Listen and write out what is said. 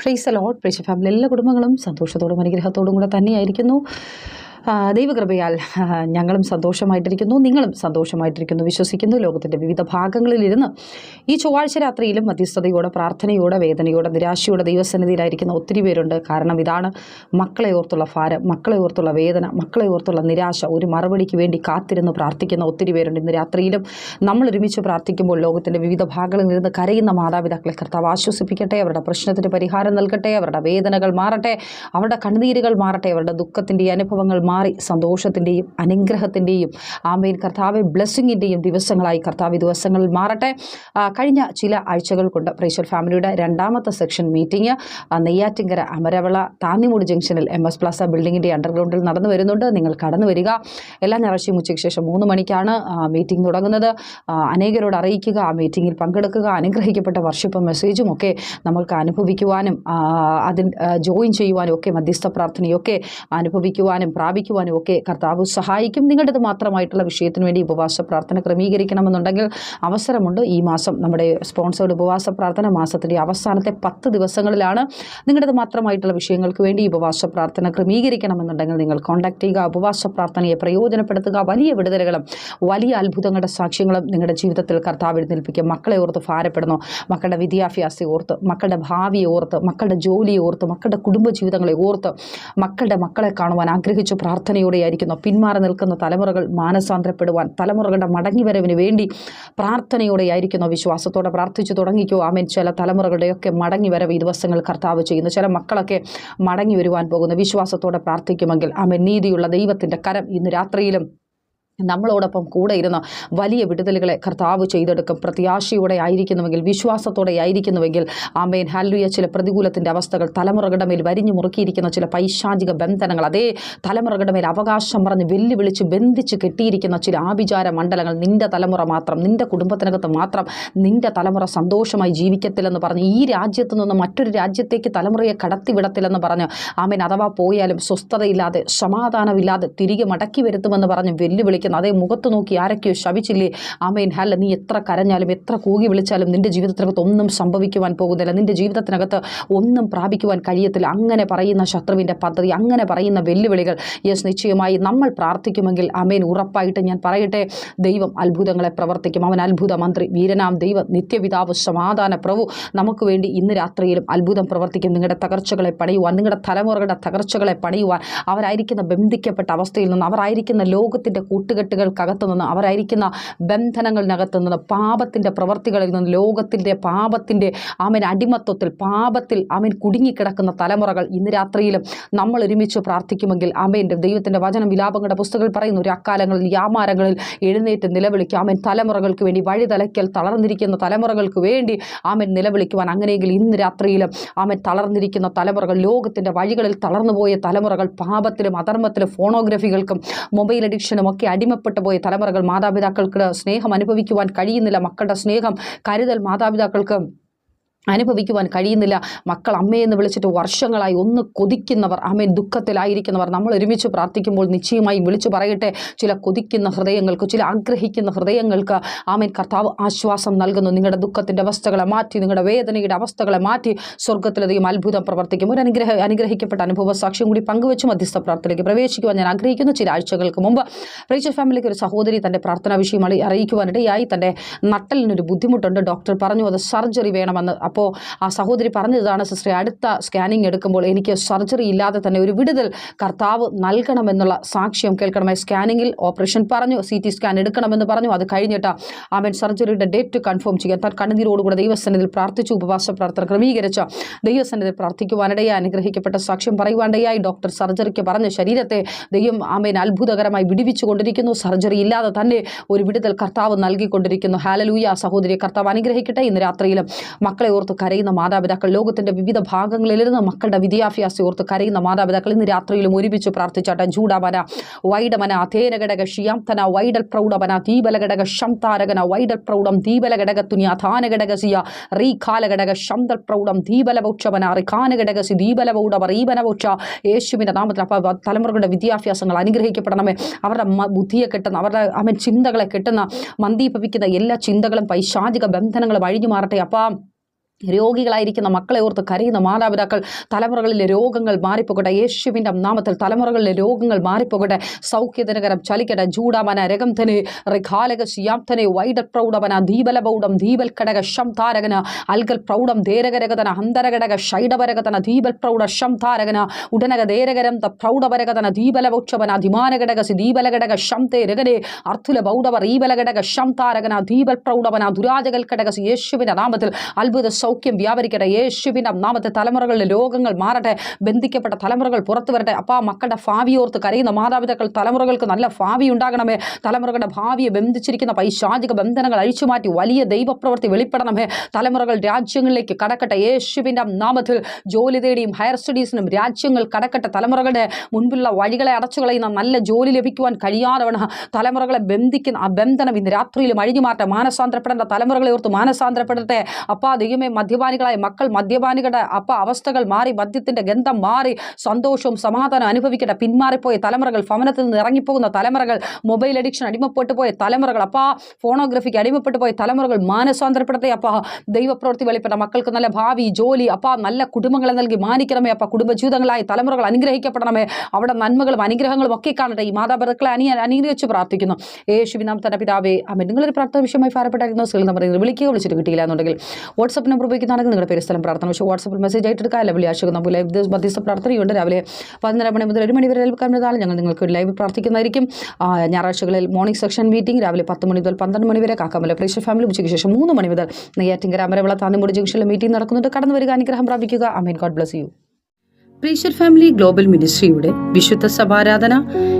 Fries allot പ്രേക്ഷ family എല്ലാ കുടുംബങ്ങളും സന്തോഷത്തോടും അനുഗ്രഹത്തോടും കൂടെ തന്നെയായിരിക്കുന്നു. ദൈവകൃപയാൽ ഞങ്ങളും സന്തോഷമായിട്ടിരിക്കുന്നു നിങ്ങളും സന്തോഷമായിട്ടിരിക്കുന്നു വിശ്വസിക്കുന്നു ലോകത്തിന്റെ വിവിധ ഭാഗങ്ങളിലിരുന്ന് ഈ ചൊവ്വാഴ്ച രാത്രിയിലും മധ്യസ്ഥതയോടെ പ്രാർത്ഥനയോടെ വേദനയോടെ നിരാശയോടെ ദൈവസന്നിധിയിലായിരിക്കുന്ന ഒത്തിരി പേരുണ്ട്. കാരണം ഇതാണ് മക്കളെ ഓർത്തുള്ള ഭാരം മക്കളെ ഓർത്തുള്ള വേദന മക്കളെ ഓർത്തുള്ള നിരാശ. ഒരു മറുപടിക്ക് വേണ്ടി കാത്തിരുന്ന് പ്രാർത്ഥിക്കുന്ന ഒത്തിരി പേരുണ്ട്. ഇന്ന് രാത്രിയിലും നമ്മൾ ഒരുമിച്ച് പ്രാർത്ഥിക്കുമ്പോൾ ലോകത്തിന്റെ വിവിധ ഭാഗങ്ങളിൽ നിന്ന് കരയുന്ന മാതാപിതാക്കളെ കർത്താവ് ആശ്വസിപ്പിക്കട്ടെ. അവരുടെ പ്രശ്നത്തിന് പരിഹാരം നൽകട്ടെ. അവരുടെ വേദനകൾ മാറട്ടെ. അവരുടെ കണ്ണുനീരുകൾ മാറട്ടെ. അവരുടെ ദുഃഖത്തിന്റെ അനുഭവങ്ങൾ മാറി സന്തോഷത്തിന്റെയും അനുഗ്രഹത്തിന്റെയും ആമേൻ. കർത്താവ് ബ്ലെസ്സിങ്ങിന്റെയും ദിവസങ്ങളായി കർത്താവ് ദിവസങ്ങളിൽ മാറട്ടെ. കഴിഞ്ഞ ചില ആഴ്ചകൾ കൊണ്ട് പ്രേശ്വർ ഫാമിലിയുടെ രണ്ടാമത്തെ സെക്ഷൻ മീറ്റിംഗ്. നെയ്യാറ്റിങ്കര അമരവള താന്നിമൂട് ജംഗ്ഷനിൽ എം എസ് പ്ലാസ ബിൽഡിങ്ങിന്റെ അണ്ടർഗ്രൗണ്ടിൽ നടന്നു വരുന്നുണ്ട്. നിങ്ങൾ കടന്നു വരിക. എല്ലാ ഞായറാഴ്ചയും ഉച്ചയ്ക്ക് ശേഷം മൂന്ന് മണിക്കാണ് മീറ്റിംഗ് തുടങ്ങുന്നത്. അനേകരോട് അറിയിക്കുക ആ മീറ്റിങ്ങിൽ പങ്കെടുക്കുക അനുഗ്രഹിക്കപ്പെട്ട വർഷിപ്പും മെസ്സേജും ഒക്കെ നമ്മൾക്ക് അനുഭവിക്കുവാനും അതിൽ ജോയിൻ ചെയ്യുവാനും ഒക്കെ മധ്യസ്ഥ പ്രാർത്ഥനയൊക്കെ അനുഭവിക്കുവാനും പ്രാപിക്കുവാനും ഒക്കെ കർത്താവ് സഹായിക്കും. നിങ്ങളുടേത് മാത്രമായിട്ടുള്ള വിഷയത്തിന് വേണ്ടി ഉപവാസ പ്രാർത്ഥന ക്രമീകരിക്കണമെന്നുണ്ടെങ്കിൽ അവസരമുണ്ട്. ഈ മാസം നമ്മുടെ സ്പോൺസേഡ് ഉപവാസ പ്രാർത്ഥന മാസത്തിന്റെ അവസാനത്തെ പത്ത് ദിവസങ്ങളിലാണ് നിങ്ങളുടേത് മാത്രമായിട്ടുള്ള വിഷയങ്ങൾക്ക് വേണ്ടി ഉപവാസ പ്രാർത്ഥന ക്രമീകരിക്കണമെന്നുണ്ടെങ്കിൽ നിങ്ങൾ കോൺടാക്ട് ചെയ്യുക. ഉപവാസ പ്രാർത്ഥനയെ പ്രയോജനപ്പെടുത്തുക. വലിയ വിടുതലുകളും വലിയ അത്ഭുതങ്ങളുടെ സാക്ഷ്യങ്ങളും നിങ്ങളുടെ ജീവിതത്തിൽ കർത്താവ് എഴുന്നേൽപ്പിക്കുക മക്കളെ ഓർത്ത് ഭാരപ്പെടുന്നു. മക്കളുടെ വിദ്യാഭ്യാസം ഓർത്ത് മക്കളുടെ ഭാവിയെ ഓർത്ത് മക്കളുടെ ജോലിയെ ഓർത്ത് മക്കളുടെ കുടുംബജീവിതങ്ങളെ ഓർത്ത് മക്കളുടെ മക്കളെ കാണുവാൻ ആഗ്രഹിച്ചു പ്രാർത്ഥനയോടെയായിരിക്കുന്നു. പിന്മാറി നിൽക്കുന്ന തലമുറകൾ മാനസാന്തരപ്പെടുവാൻ തലമുറകളുടെ മടങ്ങിവരവിന് വേണ്ടി പ്രാർത്ഥനയോടെയായിരിക്കുന്നു. വിശ്വാസത്തോടെ പ്രാർത്ഥിച്ചു തുടങ്ങിക്കോ. ആമേൻ. ചില തലമുറകളുടെയൊക്കെ മടങ്ങിവരവ് ഈ ദിവസങ്ങൾ കർത്താവ് ചെയ്യുന്നു. ചില മക്കളൊക്കെ മടങ്ങി വരുവാൻ പോകുന്നു. വിശ്വാസത്തോടെ പ്രാർത്ഥിക്കുമെങ്കിൽ ആമേൻ നീതിയുള്ള ദൈവത്തിന്റെ കരം ഇന്ന് രാത്രിയിലും നമ്മളോടൊപ്പം കൂടെ ഇരുന്ന് വലിയ വിടുതലുകളെ കർത്താവ് ചെയ്തെടുക്കും. പ്രത്യാശയോടെ ആയിരിക്കുന്നുവെങ്കിൽ വിശ്വാസത്തോടെ ആയിരിക്കുന്നുവെങ്കിൽ ആമേൻ. ഹല്ലുയ ചില പ്രതികൂലത്തിന്റെ അവസ്ഥകൾ തലമുറകളുടെ മേൽ വരിഞ്ഞു മുറുക്കിയിരിക്കുന്ന ചില പൈശാചിക ബന്ധനങ്ങൾ അതേ തലമുറകളുടെ മേൽ അവകാശം പറഞ്ഞ് വെല്ലുവിളിച്ച് ബന്ധിച്ച് കെട്ടിയിരിക്കുന്ന ചില ആഭിചാര മണ്ഡലങ്ങൾ നിന്റെ തലമുറ മാത്രം നിന്റെ കുടുംബത്തിനകത്ത് മാത്രം നിന്റെ തലമുറ സന്തോഷമായി ജീവിക്കത്തില്ലെന്ന് പറഞ്ഞ് ഈ രാജ്യത്തു നിന്ന് മറ്റൊരു രാജ്യത്തേക്ക് തലമുറയെ കടത്തിവിടത്തില്ലെന്ന് പറഞ്ഞ് ആമേൻ അഥവാ പോയാലും സ്വസ്ഥതയില്ലാതെ സമാധാനമില്ലാതെ തിരികെ മടക്കി വരുത്തുമെന്ന് പറഞ്ഞ് വെല്ലുവിളിക്കുന്ന അതേ മുഖത്ത് നോക്കി ആരൊക്കെയോ ശവിച്ചില്ലേ ആമേൻ. ഹല്ല നീ എത്ര കരഞ്ഞാലും എത്ര കൂകി വിളിച്ചാലും നിന്റെ ജീവിതത്തിനകത്ത് ഒന്നും സംഭവിക്കുവാൻ പോകുന്നില്ല. നിന്റെ ജീവിതത്തിനകത്ത് ഒന്നും പ്രാപിക്കുവാൻ കഴിയത്തില്ല. അങ്ങനെ പറയുന്ന ശത്രുവിന്റെ പദ്ധതി അങ്ങനെ പറയുന്ന വെല്ലുവിളികൾ. യെസ് നിശ്ചയമായി നമ്മൾ പ്രാർത്ഥിക്കുമെങ്കിൽ ആമേൻ. ഉറപ്പായിട്ട് ഞാൻ പറയട്ടെ ദൈവം അത്ഭുതങ്ങളെ പ്രവർത്തിക്കും. അവൻ അത്ഭുത മന്ത്രി വീരനാം ദൈവം നിത്യപിതാവ് സമാധാന പ്രഭു. നമുക്ക് വേണ്ടി ഇന്ന് രാത്രിയിലും അത്ഭുതം പ്രവർത്തിക്കും. നിങ്ങളുടെ തകർച്ചകളെ പണിയുവാൻ നിങ്ങളുടെ തലമുറകളുടെ തകർച്ചകളെ പണിയുവാൻ അവരായിരിക്കുന്ന ബന്ധിക്കപ്പെട്ട അവസ്ഥയിൽ നിന്ന് അവരായിരിക്കുന്ന ലോകത്തിന്റെ കൂട്ടുകെട്ടുകൾക്കകത്ത് നിന്ന് അവരായിരിക്കുന്ന ബന്ധനങ്ങളിനകത്തു നിന്ന് പാപത്തിന്റെ പ്രവർത്തികളിൽ നിന്ന് ലോകത്തിന്റെ പാപത്തിന്റെ ആമൻ അടിമത്വത്തിൽ പാപത്തിൽ ആമൻ കുടുങ്ങിക്കിടക്കുന്ന തലമുറകൾ ഇന്ന് രാത്രിയിലും നമ്മൾ ഒരുമിച്ച് പ്രാർത്ഥിക്കുമെങ്കിൽ ആമേന്റെ ദൈവത്തിന്റെ വചനം വിലാപങ്ങളുടെ പുസ്തകങ്ങൾ പറയുന്നു ഒരു അക്കാലങ്ങളിൽ യാമാരങ്ങളിൽ എഴുന്നേറ്റ് നിലവിളിക്കും. ആമൻ. തലമുറകൾക്ക് വേണ്ടി വഴിതലയ്ക്കൽ തളർന്നിരിക്കുന്ന തലമുറകൾക്ക് വേണ്ടി ആമൻ നിലവിളിക്കുവാൻ അങ്ങനെയെങ്കിൽ ഇന്ന് രാത്രിയിലും ആമൻ തളർന്നിരിക്കുന്ന തലമുറകൾ ലോകത്തിന്റെ വഴികളിൽ തളർന്നുപോയ തലമുറകൾ പാപത്തിലും അധർമ്മത്തിലും ഫോണോഗ്രഫികൾക്കും മൊബൈൽ അഡിക്ഷനും ഒക്കെ അടിമപ്പെട്ടു പോയ തലമുറകൾ മാതാപിതാക്കൾക്ക് സ്നേഹം അനുഭവിക്കുവാൻ കഴിയുന്നില്ല. മക്കളുടെ സ്നേഹം കരുതൽ മാതാപിതാക്കൾക്ക് അനുഭവിക്കുവാൻ കഴിയുന്നില്ല. മക്കൾ അമ്മയെന്ന് വിളിച്ചിട്ട് വർഷങ്ങളായി ഒന്ന് കൊതിക്കുന്നവർ അമ്മയിൽ ദുഃഖത്തിലായിരിക്കുന്നവർ നമ്മൾ ഒരുമിച്ച് പ്രാർത്ഥിക്കുമ്പോൾ നിശ്ചയമായും വിളിച്ചു പറയട്ടെ. ചില കൊതിക്കുന്ന ഹൃദയങ്ങൾക്ക് ചില ആഗ്രഹിക്കുന്ന ഹൃദയങ്ങൾക്ക് ആമേൻ കർത്താവ് ആശ്വാസം നൽകുന്നു. നിങ്ങളുടെ ദുഃഖത്തിന്റെ അവസ്ഥകളെ മാറ്റി നിങ്ങളുടെ വേദനയുടെ അവസ്ഥകളെ മാറ്റി സ്വർഗത്തിലധികം അത്ഭുതം പ്രവർത്തിക്കും. ഒരു അനുഗ്രഹ അനുഗ്രഹിക്കപ്പെട്ട അനുഭവ സാക്ഷ്യം കൂടി പങ്കുവെച്ച് മധ്യസ്ഥ പ്രാർത്ഥനയ്ക്ക് പ്രവേശിക്കുവാൻ ഞാൻ ആഗ്രഹിക്കുന്നു. ചില ആഴ്ചകൾക്ക് മുമ്പ് റീച്ചർ ഫാമിലിക്ക് ഒരു സഹോദരി തന്റെ പ്രാർത്ഥനാ വിഷയം അറി- അറിയിക്കുവാനിടയായി. തന്റെ നട്ടലിനൊരു ബുദ്ധിമുട്ടുണ്ട്. ഡോക്ടർ പറഞ്ഞു അത് സർജറി വേണമെന്ന്. അപ്പോൾ ആ സഹോദരി പറഞ്ഞതാണ് സിസ്റ്ററെ അടുത്ത സ്കാനിങ് എടുക്കുമ്പോൾ എനിക്ക് സർജറി ഇല്ലാതെ തന്നെ ഒരു വിടുതൽ കർത്താവ് നൽകണമെന്നുള്ള സാക്ഷ്യം കേൾക്കണമേ. സ്കാനിങ്ങിൽ ഓപ്പറേഷൻ പറഞ്ഞു സി ടി സ്കാൻ എടുക്കണമെന്ന് പറഞ്ഞു. അത് കഴിഞ്ഞിട്ട് ആമൻ സർജറിയുടെ ഡേറ്റ് കൺഫേം ചെയ്യാൻ താൻ കണ്ണുനീരോടുകൂടെ ദൈവസന്നിധിയിൽ പ്രാർത്ഥിച്ചു ഉപവാസ പ്രാർത്ഥന ക്രമീകരിച്ച ദൈവസന്നിധിയിൽ പ്രാർത്ഥിക്കുവാനിടയായി അനുഗ്രഹിക്കപ്പെട്ട സാക്ഷ്യം പറയുവാനിടയായി ഡോക്ടർ സർജറിക്ക് പറഞ്ഞ ശരീരത്തെ ദൈവം ആമേൻ അത്ഭുതകരമായി വിടിവിച്ചു കൊണ്ടിരിക്കുന്നു സർജറി ഇല്ലാതെ തന്നെ ഒരു വിടുതൽ കർത്താവ് നൽകിക്കൊണ്ടിരിക്കുന്നു. ഹാലലൂയ സഹോദരി കർത്താവ് അനുഗ്രഹിക്കട്ടെ. ഇന്ന് രാത്രിയിലും മക്കളെ ഓർത്ത് കരയുന്ന മാതാപിതാക്കൾ ലോകത്തിന്റെ വിവിധ ഭാഗങ്ങളിലിരുന്ന് മക്കളുടെ വിദ്യാഭ്യാസം ഓർത്ത് കരയുന്ന മാതാപിതാക്കൾ ഇന്ന് രാത്രിയിലും ഒരുമിച്ച് പ്രാർത്ഥിച്ചാട്ടെ. ജൂഡമന വൈഡമന അഥേനഘടക ഷിയാംതന വൈഡൽ പ്രൗഢമന ദീപലഘടക ശംതാരകന വൈഡൽ പ്രൗഢം ദീപലഘടക ധാനഘടക സിയ റീഖാലഘടക ശംതൽ പ്രൗഢം ദീപലവൗക്ഷവന റിഖാനഘടക സി ദീപലവൗഢവ റീബനവൗക്ഷ യേശുവിന്റെ നാമത്തിൽ അപ്പോൾ തലമുറകളുടെ വിദ്യാഭ്യാസങ്ങൾ അനുഗ്രഹിക്കപ്പെടണമേ. അവരുടെ ബുദ്ധിയെ കെട്ടുന്ന അവരുടെ അവൻ ചിന്തകളെ കെട്ടുന്ന മന്ദീഭവിക്കുന്ന എല്ലാ ചിന്തകളും പൈശാചിക ബന്ധനങ്ങളും അഴിഞ്ഞു മാറട്ടെ. അപ്പം രോഗികളായിരിക്കുന്ന മക്കളെ ഓർത്ത് കരയുന്ന മാതാപിതാക്കൾ തലമുറകളിലെ രോഗങ്ങൾ മാറിപ്പോകട്ടെ. യേശുവിന്റെ നാമത്തിൽ തലമുറകളിലെ രോഗങ്ങൾ മാറിപ്പോകട്ടെ. സൗഖ്യദിനകരം ചലിക്കട്ടെ. ജൂഡാമന രഗംധനെ റിഖാലക ശിയാംധനെ വൈഡൽ പ്രൗഢമന ദീപലബൗഡം ദീപൽ ഘടക ഷം താരകന അൽഗൽ പ്രൗഢം ധേരകരകതന അന്തരഘടക ഷൈഡവരകതന ദീപൽ പ്രൗഢ ഷം താരകന ഉടനക ധേരകരം ത പ്രൗഢവരകതന ദീപലവോക്ഷവന അധിമാനഘടകസി ദീപലഘടക ശം തേ അർത്ഥുല ബൗഡവർ ഈബലഘടക ഷം താരകന ദീപൽ പ്രൗഢവന ദുരാജകൽ കടകസി യേശുവിന്റെ നാമത്തിൽ അത്ഭുത സൗഖ്യം വ്യാപരിക്കട്ടെ. യേശുവിന്റെ നാമത്തെ തലമുറകളിലെ രോഗങ്ങൾ മാറട്ടെ. ബന്ധിക്കപ്പെട്ട തലമുറകൾ പുറത്തു വരട്ടെ. അപ്പാ മക്കളുടെ ഭാവി ഓർത്ത് കരയുന്ന മാതാപിതാക്കൾ തലമുറകൾക്ക് നല്ല ഭാവി ഉണ്ടാകണമേ. തലമുറകളുടെ ഭാവിയെ ബന്ധിച്ചിരിക്കുന്ന പൈശാചിക ബന്ധനങ്ങൾ അഴിച്ചുമാറ്റി വലിയ ദൈവപ്രവൃത്തി വെളിപ്പെടണമേ. തലമുറകൾ രാജ്യങ്ങളിലേക്ക് കടക്കട്ടെ. യേശുവിന്റെ നാമത്തിൽ ജോലി തേടിയും ഹയർ സ്റ്റഡീസിനും രാജ്യങ്ങൾ കടക്കട്ടെ. തലമുറകളുടെ മുൻപുള്ള വഴികളെ അടച്ചു കളയുന്ന നല്ല ജോലി ലഭിക്കുവാൻ കഴിയാതവണ തലമുറകളെ ബന്ധിക്കുന്ന ആ ബന്ധനം ഇന്ന് രാത്രിയിലും അഴിഞ്ഞു മാറ്റം മാനസാന്തരപ്പെടേണ്ട തലമുറകളെ ഓർത്ത് മാനസാന്തരപ്പെടട്ടെ. അപ്പാ ദൈവമേ മദ്യപാനികളായ. മക്കൾ മദ്യപാനികളുടെ അപ്പ അവസ്ഥകൾ മാറി മദ്യത്തിന്റെ ഗന്ധം മാറി സന്തോഷവും സമാധാനം അനുഭവിക്കട്ടെ. പിന്മാറിപ്പോയ തലമുറകൾ ഭവനത്തിൽ നിന്ന് ഇറങ്ങിപ്പോകുന്ന തലമുറകൾ മൊബൈൽ അഡിക്ഷൻ അടിമപ്പെട്ടു പോയ തലമുറകൾ അപ്പാ ഫോണോഗ്രഫിക്ക് അടിമപ്പെട്ടു പോയ തലമുറകൾ മാനസാന്തരപ്പെടുത്തേ അപ്പാ ദൈവപ്രവൃത്തി വെളിപ്പെട്ട മക്കൾക്ക് നല്ല ഭാവി ജോലി അപ്പാ നല്ല കുടുംബങ്ങളെ നൽകി മാനിക്കണമേ അപ്പ കുടുംബജീവിതങ്ങളായി തലമുറകൾ അനുഗ്രഹിക്കപ്പെടണമേ. അവിടെ നന്മകളും അനുഗ്രഹങ്ങളും ഒക്കെ കാണട്ടെ. ഈ മാതാപിതാക്കളെ അനിയ അനുഗ്രഹിച്ച് പ്രാർത്ഥിക്കുന്നു. യേശുവിനാം തന്നെ പിതാവേ അമ്മ നിങ്ങളൊരു പ്രാർത്ഥന വിഷയമായി ഭാരപ്പെട്ടായിരുന്നു? സ്ത്രീകൾ നമ്പർ വിളിക്കുക വിളിച്ചിട്ട് കിട്ടിയില്ല എന്നുണ്ടെങ്കിൽ വാട്സപ്പ് നമ്പർ ഉപയോഗിക്കുന്നതാണെങ്കിൽ നിങ്ങളുടെ പേര് സ്ഥലം പ്രാർത്ഥന പക്ഷേ വാട്സപ്പിൽ മെസ്സേജ് ആയിട്ട് എടുക്കുക അല്ല വിളിയാശകം നമുക്ക് ലൈവ് മധ്യസ്ഥ പ്രാർത്ഥനയുണ്ട്. രാവിലെ പതിനൊന്നര മണി മുതൽ ഒരു മണി വരെ ലഭിക്കാവുന്നതാണ് ഞങ്ങൾ നിങ്ങൾക്ക് ലൈവ് പ്രാർത്ഥിക്കുന്നതായിരിക്കും. ഞായറാഴ്ചകളിൽ മോർണിംഗ് സെക്ഷൻ മീറ്റിംഗ് രാവിലെ പത്ത് മണി മുതൽ പന്ത്രണ്ട് മണി വരെ കാക്കാമല പ്രേക്ഷ ഫാമിലി ഉച്ചയ്ക്ക് ശേഷം മൂന്ന് മണി മുതൽ നെയ്യാറ്റിങ്കര അമരവിള താന്നിമുടി ജംഗ്ഷനിൽ മീറ്റിംഗ് നടക്കുന്നുണ്ട്. കടന്നു വരിക അനുഗ്രഹം പ്രാപിക്കുക. അമീൻ God bless you pressure family global മിനിസ്ട്രിയുടെ വിശുദ്ധ സഭാരാധന